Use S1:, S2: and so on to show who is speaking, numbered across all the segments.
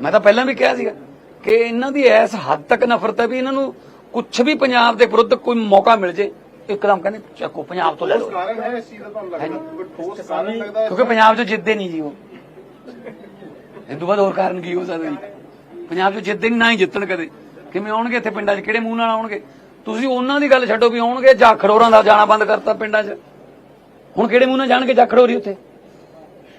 S1: ਮੈਂ ਤਾਂ ਪਹਿਲਾਂ ਵੀ ਕਿਹਾ ਸੀਗਾ ਕਿ ਇਹਨਾਂ ਦੀ ਇਸ ਹੱਦ ਤੱਕ ਨਫ਼ਰਤ ਹੈ ਵੀ ਇਹਨਾਂ ਨੂੰ ਕੁਝ ਵੀ ਪੰਜਾਬ ਦੇ ਵਿਰੁੱਧ ਕੋਈ ਮੌਕਾ ਮਿਲ ਜੇ। ਇੱਕਦਮ ਕਹਿੰਦੇ ਚੱਕੋ ਪੰਜਾਬ ਤੋਂ ਲੈ ਲਓ।
S2: ਕਾਰਨ ਹੈ ਇਸ ਚੀਜ਼ ਦਾ ਤੁਹਾਨੂੰ ਲੱਗਦਾ? ਕੋਈ ਠੋਸ ਕਾਰਨ ਲੱਗਦਾ ਹੈ
S1: ਕਿਉਂਕਿ ਪੰਜਾਬ 'ਚ ਜਿੱਤਦੇ ਨਹੀਂ ਜੀ ਉਹ। ਇਹ ਤੋਂ ਬਾਅਦ ਹੋਰ ਕਾਰਨ ਕੀ ਹੋ ਸਕਦਾ ਜੀ? ਪੰਜਾਬ 'ਚ ਜਿੱਤਦੇ ਨਹੀਂ ਨਾ ਹੀ ਜਿੱਤਣ ਕਦੇ। ਕਿਵੇਂ ਆਉਣਗੇ ਇੱਥੇ ਪਿੰਡਾਂ 'ਚ? ਕਿਹੜੇ ਮੂੰਹ ਨਾਲ ਆਉਣਗੇ? ਤੁਸੀਂ ਉਹਨਾਂ ਦੀ ਗੱਲ ਛੱਡੋ ਵੀ ਆਉਣਗੇ ਜਾਂ ਖੜੋਰਾਂ ਦਾ ਜਾਣਾ ਬੰਦ ਕਰਤਾ ਪਿੰਡਾਂ 'ਚ? ਹੁਣ ਕਿਹੜੇ ਮੂੰਹ ਨਾਲ ਜਾਣਗੇ ਜਾਂ ਖੜੋਰੀ ਉੱਥੇ?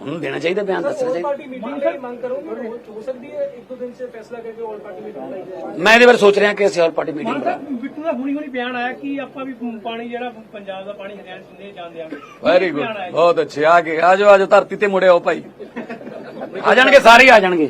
S1: ਉਹਨੂੰ ਦੇਣਾ ਚਾਹੀਦਾ ਬਿਆਨ ਦੱਸਣਾ ਚਾਹੀਦਾ।
S3: ਪਾਰਟੀ ਮੀਟਿੰਗ ਦੀ ਮੰਗ ਕਰੋਗੇ ਹੋ ਸਕਦੀ ਹੈ ਇੱਕ ਦੋ ਦਿਨ ਸੇ ਫੈਸਲਾ ਕਰਕੇ ਆਲ ਪਾਰਟੀ ਮੀਟਿੰਗ ਲਈ ਜਾਏ।
S1: ਮੈਂ ਇਹਦੇ ਬਾਰੇ ਸੋਚ ਰਿਹਾ ਕਿ ਅਸੀਂ ਆਲ ਪਾਰਟੀ ਮੀਟਿੰਗ ਕਰਾਂ
S3: ਬਿੱਟੂ ਦਾ ਹੁਣੀ ਹੁਣੀ ਬਿਆਨ ਆਇਆ ਕਿ ਆਪਾਂ ਵੀ ਪਾਣੀ ਜਿਹੜਾ ਪੰਜਾਬ ਦਾ ਪਾਣੀ ਹਰਿਆਣਾ ਚ ਨਹੀਂ ਜਾਣ ਦਿਆਂਗੇ
S1: ਵੈਰੀ ਗੁੱਡ ਬਹੁਤ ਅੱਛੇ ਆ ਗਏ ਆ ਜਾਓ ਆ ਜਾਓ ਧਰਤੀ ਤੇ ਮੁੜੇ ਆਓ ਭਾਈ। ਆ ਜਾਣਗੇ ਸਾਰੇ ਆ ਜਾਣਗੇ।